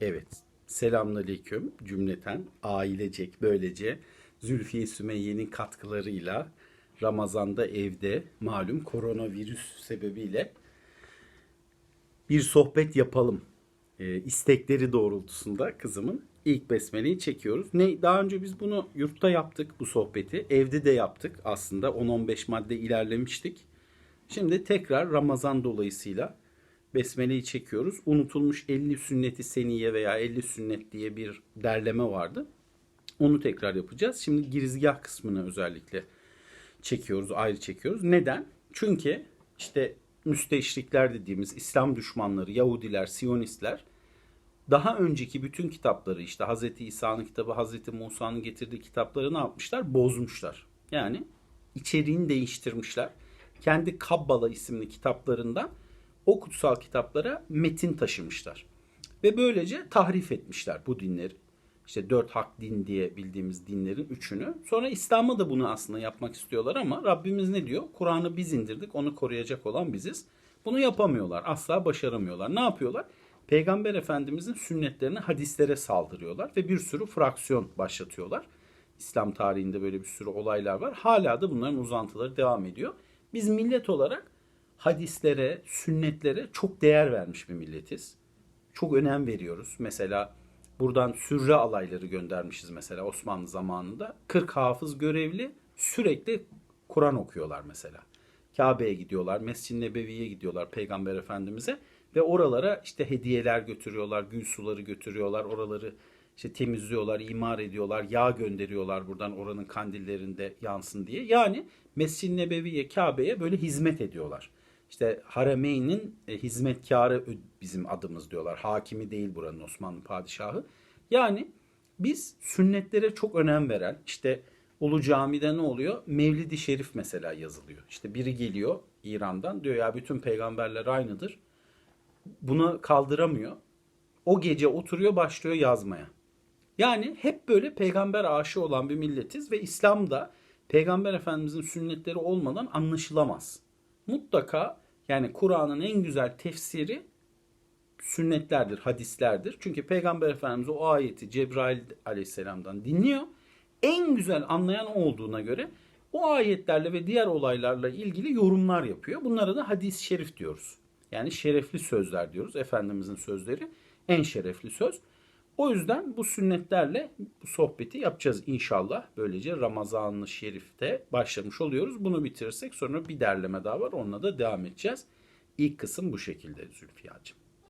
Evet. Selamünaleyküm cümleten ailecek böylece Zülfiye Sümeyye'nin katkılarıyla Ramazan'da evde malum koronavirüs sebebiyle bir sohbet yapalım e, istekleri doğrultusunda kızımın ilk besmeleyi çekiyoruz. Ne daha önce biz bunu yurtta yaptık bu sohbeti. Evde de yaptık aslında 10-15 madde ilerlemiştik. Şimdi tekrar Ramazan dolayısıyla besmeleyi çekiyoruz. Unutulmuş 50 sünneti seniye veya 50 sünnet diye bir derleme vardı. Onu tekrar yapacağız. Şimdi girizgah kısmını özellikle çekiyoruz, ayrı çekiyoruz. Neden? Çünkü işte müsteşrikler dediğimiz İslam düşmanları, Yahudiler, Siyonistler daha önceki bütün kitapları işte Hazreti İsa'nın kitabı, Hazreti Musa'nın getirdiği kitapları ne yapmışlar? Bozmuşlar. Yani içeriğini değiştirmişler. Kendi Kabbala isimli kitaplarında o kutsal kitaplara metin taşımışlar. Ve böylece tahrif etmişler bu dinleri. İşte dört hak din diye bildiğimiz dinlerin üçünü. Sonra İslam'a da bunu aslında yapmak istiyorlar ama Rabbimiz ne diyor? Kur'an'ı biz indirdik, onu koruyacak olan biziz. Bunu yapamıyorlar, asla başaramıyorlar. Ne yapıyorlar? Peygamber Efendimizin sünnetlerine, hadislere saldırıyorlar ve bir sürü fraksiyon başlatıyorlar. İslam tarihinde böyle bir sürü olaylar var. Hala da bunların uzantıları devam ediyor. Biz millet olarak hadislere, sünnetlere çok değer vermiş bir milletiz. Çok önem veriyoruz. Mesela buradan sürre alayları göndermişiz mesela Osmanlı zamanında. 40 hafız görevli sürekli Kur'an okuyorlar mesela. Kabe'ye gidiyorlar, Mescid-i Nebevi'ye gidiyorlar Peygamber Efendimiz'e ve oralara işte hediyeler götürüyorlar, gül suları götürüyorlar, oraları işte temizliyorlar, imar ediyorlar, yağ gönderiyorlar buradan oranın kandillerinde yansın diye. Yani Mescid-i Nebevi'ye, Kabe'ye böyle hizmet ediyorlar. İşte Harameyn'in e, hizmetkarı bizim adımız diyorlar. Hakimi değil buranın Osmanlı padişahı. Yani biz sünnetlere çok önem veren işte Ulu Cami'de ne oluyor? Mevlid-i Şerif mesela yazılıyor. İşte biri geliyor İran'dan diyor ya bütün peygamberler aynıdır. Bunu kaldıramıyor. O gece oturuyor başlıyor yazmaya. Yani hep böyle peygamber aşığı olan bir milletiz ve İslam'da peygamber efendimizin sünnetleri olmadan anlaşılamaz. Mutlaka yani Kur'an'ın en güzel tefsiri sünnetlerdir, hadislerdir. Çünkü peygamber efendimiz o ayeti Cebrail aleyhisselamdan dinliyor. En güzel anlayan olduğuna göre o ayetlerle ve diğer olaylarla ilgili yorumlar yapıyor. Bunlara da hadis-i şerif diyoruz. Yani şerefli sözler diyoruz. Efendimizin sözleri en şerefli söz. O yüzden bu sünnetlerle bu sohbeti yapacağız inşallah. Böylece Ramazan-ı Şerif'te başlamış oluyoruz. Bunu bitirirsek sonra bir derleme daha var. Onunla da devam edeceğiz. İlk kısım bu şekilde Zülfiyacığım.